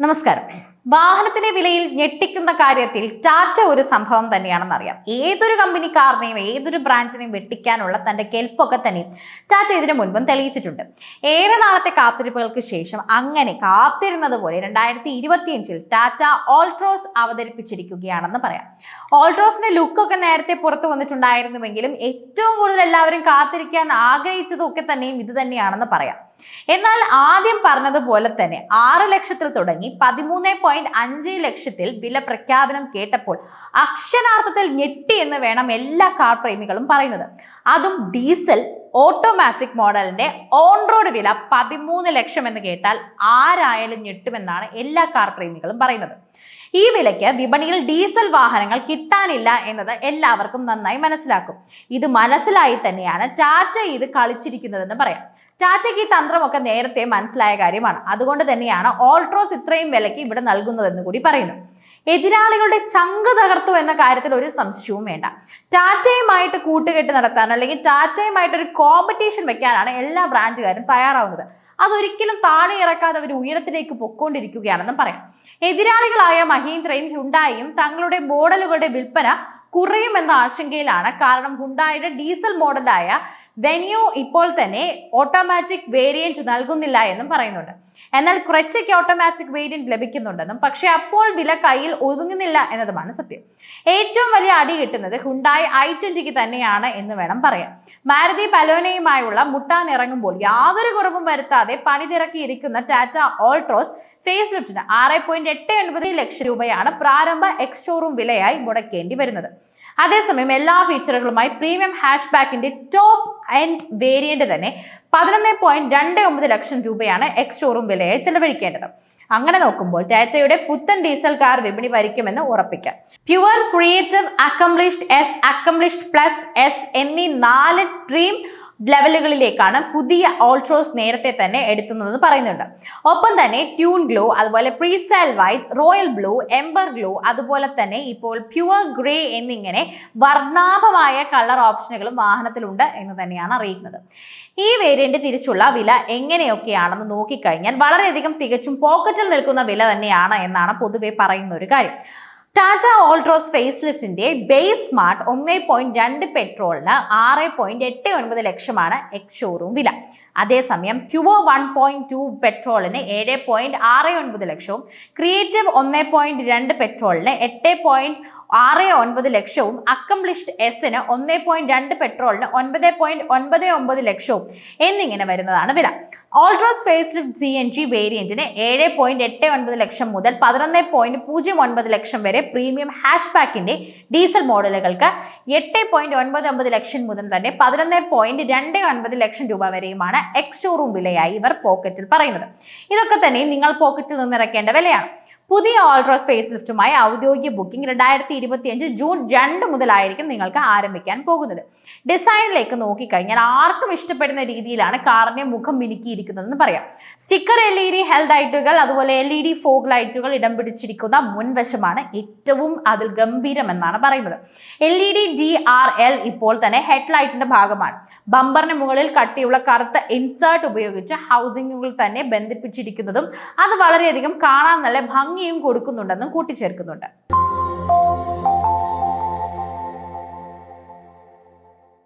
നമസ്കാരം വാഹനത്തിന്റെ വിലയിൽ ഞെട്ടിക്കുന്ന കാര്യത്തിൽ ടാറ്റ ഒരു സംഭവം തന്നെയാണെന്ന് അറിയാം. ഏതൊരു കമ്പനിക്കാരനെയും ഏതൊരു ബ്രാൻഡിനെയും വെട്ടിക്കാനുള്ള തന്റെ കെൽപ്പൊക്കെ തന്നെയും ടാറ്റ ഇതിനു മുൻപും തെളിയിച്ചിട്ടുണ്ട്. ഏറെ നാളത്തെ കാത്തിരിപ്പുകൾക്ക് ശേഷം അങ്ങനെ കാത്തിരുന്നത് പോലെ രണ്ടായിരത്തി ഇരുപത്തിയഞ്ചിൽ ടാറ്റ ഓൾട്രോസ് അവതരിപ്പിച്ചിരിക്കുകയാണെന്ന് പറയാം. ഓൾട്രോസിന്റെ ലുക്കൊക്കെ നേരത്തെ പുറത്തു വന്നിട്ടുണ്ടായിരുന്നുവെങ്കിലും ഏറ്റവും കൂടുതൽ എല്ലാവരും കാത്തിരിക്കാൻ ആഗ്രഹിച്ചതൊക്കെ തന്നെയും ഇത് തന്നെയാണെന്ന് പറയാം. എന്നാൽ ആദ്യം പറഞ്ഞതുപോലെ തന്നെ ആറ് ലക്ഷത്തിൽ തുടങ്ങി പതിമൂന്ന് പോയിന്റ് അഞ്ച് ലക്ഷത്തിൽ വില പ്രഖ്യാപനം കേട്ടപ്പോൾ അക്ഷരാർത്ഥത്തിൽ ഞെട്ടി എന്ന് വേണം എല്ലാ കാർ പ്രേമികളും പറയുന്നത്. അതും ഡീസൽ ഓട്ടോമാറ്റിക് മോഡലിന്റെ ഓൺ റോഡ് വില പതിമൂന്ന് ലക്ഷം എന്ന് കേട്ടാൽ ആരായാലും ഞെട്ടുമെന്നാണ് എല്ലാ കാർ പ്രേമികളും പറയുന്നത്. ഈ വിലയ്ക്ക് വിപണിയിൽ ഡീസൽ വാഹനങ്ങൾ കിട്ടാനില്ല എന്നത് എല്ലാവർക്കും നന്നായി മനസ്സിലാക്കും. ഇത് മനസ്സിലായി തന്നെയാണ് ടാറ്റ ഇത് കളിച്ചിരിക്കുന്നതെന്ന് പറയാം. ടാറ്റയ്ക്ക് ഈ തന്ത്രമൊക്കെ നേരത്തെ മനസ്സിലായ കാര്യമാണ്. അതുകൊണ്ട് തന്നെയാണ് ഓൾട്രോസ് ഇത്രയും വിലയ്ക്ക് ഇവിടെ നൽകുന്നതെന്ന് കൂടി പറയുന്നു. എതിരാളികളുടെ ചങ്ക് തകർത്തു എന്ന കാര്യത്തിൽ ഒരു സംശയവും വേണ്ട. ടാറ്റയുമായിട്ട് കൂട്ടുകെട്ട് നടത്താൻ അല്ലെങ്കിൽ ടാറ്റയുമായിട്ട് ഒരു കോമ്പറ്റീഷൻ വെക്കാനാണ് എല്ലാ ബ്രാൻഡുകാരും തയ്യാറാവുന്നത്. അതൊരിക്കലും താഴെ ഇറക്കാതെ അവർ ഉയരത്തിലേക്ക് പൊക്കോണ്ടിരിക്കുകയാണെന്നും പറയാം. എതിരാളികളായ മഹീന്ദ്രയും ഹുണ്ടായും തങ്ങളുടെ മോഡലുകളുടെ വിൽപ്പന കുറയുമെന്ന ആശങ്കയിലാണ്. കാരണം ഹുണ്ടായുടെ ഡീസൽ മോഡലായ വെന്യൂ ഇപ്പോൾ തന്നെ ഓട്ടോമാറ്റിക് വേരിയന്റ് നൽകുന്നില്ല എന്നും പറയുന്നുണ്ട്. എന്നാൽ ക്രെറ്റയ്ക്ക് ഓട്ടോമാറ്റിക് വേരിയന്റ് ലഭിക്കുന്നുണ്ടെന്നും പക്ഷേ അപ്പോൾ വില കയ്യിൽ ഒതുങ്ങുന്നില്ല എന്നതുമാണ് സത്യം. ഏറ്റവും വലിയ അടി കിട്ടുന്നത് ഹുണ്ടായി ഐ ട്വന്റിക്ക് തന്നെയാണ് എന്ന് വേണം പറയാം മാരുതി പലോനയുമായുള്ള മുട്ടാൻ ഇറങ്ങുമ്പോൾ യാതൊരു കുറവും വരുത്താതെ പണിതിറക്കിയിരിക്കുന്ന ടാറ്റ ഓൾട്രോസ് ഫേസ് ലിഫ്റ്റിന് ആറ് പോയിന്റ് എട്ട് ഒൻപത് ലക്ഷം രൂപയാണ് പ്രാരംഭ എക്സ് ഷോറൂം വിലയായി മുടക്കേണ്ടി വരുന്നത്. അതേസമയം എല്ലാ ഫീച്ചറുകളുമായി പ്രീമിയം ഹാഷ് ബാക്കിന്റെ ടോപ്പ് എൻഡ് വേരിയന്റ് തന്നെ പതിനൊന്ന് പോയിന്റ് രണ്ട് ഒമ്പത് ലക്ഷം രൂപയാണ് എക്സ് ഷോറൂം വിലയായി ചെലവഴിക്കേണ്ടത്. അങ്ങനെ നോക്കുമ്പോൾ ടാറ്റയുടെ പുത്തൻ ഡീസൽ കാർ വിപണി ഭരിക്കുമെന്ന് ഉറപ്പിക്കാം. Pure creative accomplished S accomplished plus S എന്നീ നാല് ഡ്രീം ലെവലുകളിലേക്കാണ് പുതിയ ഓൾട്രോസ് നേരത്തെ തന്നെ എടുത്തുന്നതെന്ന് പറയുന്നുണ്ട്. ഒപ്പം തന്നെ ട്യൂൺ ഗ്ലോ അതുപോലെ pristine white royal blue ember glow അതുപോലെ തന്നെ ഇപ്പോൾ പ്യുവർ ഗ്രേ എന്നിങ്ങനെ വർണാഭമായ കളർ ഓപ്ഷനുകളും വാഹനത്തിലുണ്ട് എന്ന് തന്നെയാണ് അറിയിക്കുന്നത്. ഈ വേരിയന്റ് തിരിച്ചുള്ള വില എങ്ങനെയൊക്കെയാണെന്ന് നോക്കിക്കഴിഞ്ഞാൽ വളരെയധികം തികച്ചും പോക്കറ്റിൽ നിൽക്കുന്ന വില തന്നെയാണ് എന്നാണ് പൊതുവെ പറയുന്ന ഒരു കാര്യം. ടാറ്റ ഓൾട്രോസ് ഫേസ് ലിഫ്റ്റിന്റെ ബേസ് സ്മാർട്ട് ഒന്ന് പോയിന്റ് രണ്ട് പെട്രോളിന് ആറ് പോയിന്റ് എട്ട് ഒൻപത് ലക്ഷമാണ് എക്സ് ഷോറൂം വില. അതേസമയം ക്യുവോ വൺ പോയിന്റ് ടു പെട്രോളിന് ഏഴ് പോയിന്റ് ആറ് ഒൻപത് ലക്ഷവും ക്രിയേറ്റീവ് ഒന്ന് പോയിന്റ് രണ്ട് പെട്രോളിന് എട്ട് പോയിന്റ് ആറ് ഒൻപത് ലക്ഷവും അക്കംപ്ലിഷ്ഡ് എസിന് ഒന്ന് പോയിന്റ് രണ്ട് പെട്രോളിന് ഒൻപത് പോയിന്റ് ഒൻപത് ഒമ്പത് ലക്ഷവും എന്നിങ്ങനെ വരുന്നതാണ് വില. Altroz face lift C N G വേരിയന്റിന് ഏഴ് പോയിന്റ് എട്ട് ഒൻപത് ലക്ഷം മുതൽ പതിനൊന്ന് പോയിന്റ് പൂജ്യം ഒൻപത് ലക്ഷം വരെ പ്രീമിയം ഹാഷ് ബാക്കിന്റെ ഡീസൽ മോഡലുകൾക്ക് എട്ട് പോയിന്റ് ഒൻപത് ഒമ്പത് ലക്ഷം മുതൽ തന്നെ പതിനൊന്ന് പോയിന്റ് രണ്ട് ഒൻപത് ലക്ഷം രൂപ വരെയുമാണ് എക്സ് ഷോറൂം വിലയായി ഇവർ പോക്കറ്റിൽ പറയുന്നത്. ഇതൊക്കെ തന്നെ നിങ്ങൾ പോക്കറ്റിൽ നിന്നിറക്കേണ്ട വിലയാണ്. പുതിയ ഓൾട്രോസ് ഫേസ് ലിഫ്റ്റുമായി ഔദ്യോഗിക ബുക്കിംഗ് രണ്ടായിരത്തി ഇരുപത്തിയഞ്ച് ജൂൺ രണ്ട് മുതലായിരിക്കും നിങ്ങൾക്ക് ആരംഭിക്കാൻ പോകുന്നത്. ഡിസൈനിലേക്ക് നോക്കിക്കഴിഞ്ഞാൽ ആർക്കും ഇഷ്ടപ്പെടുന്ന രീതിയിലാണ് കാറിന്റെ മുഖം മിനുക്കിയിരിക്കുന്നതെന്ന് പറയാം. സ്റ്റിക്കർ എൽ ഇ ഡി ഹെൽത്ത് ലൈറ്റുകൾ അതുപോലെ എൽ ഇ ഡി ഫോഗ് ലൈറ്റുകൾ ഇടം പിടിച്ചിരിക്കുന്ന മുൻവശമാണ് ഏറ്റവും അതിൽ ഗംഭീരമെന്നാണ് പറയുന്നത്. L E D D R L ഇപ്പോൾ തന്നെ ഹെഡ് ലൈറ്റിന്റെ ഭാഗമാണ്. ബമ്പറിന് മുകളിൽ കട്ടിയുള്ള കറുത്ത ഇൻസേർട്ട് ഉപയോഗിച്ച് ഹൗസിങ്ങുകൾ തന്നെ ബന്ധിപ്പിച്ചിരിക്കുന്നതും അത് വളരെയധികം കാണാൻ നല്ല ഭംഗിയും കൊടുക്കുന്നുണ്ടെന്നും കൂട്ടിച്ചേർക്കുന്നുണ്ട്.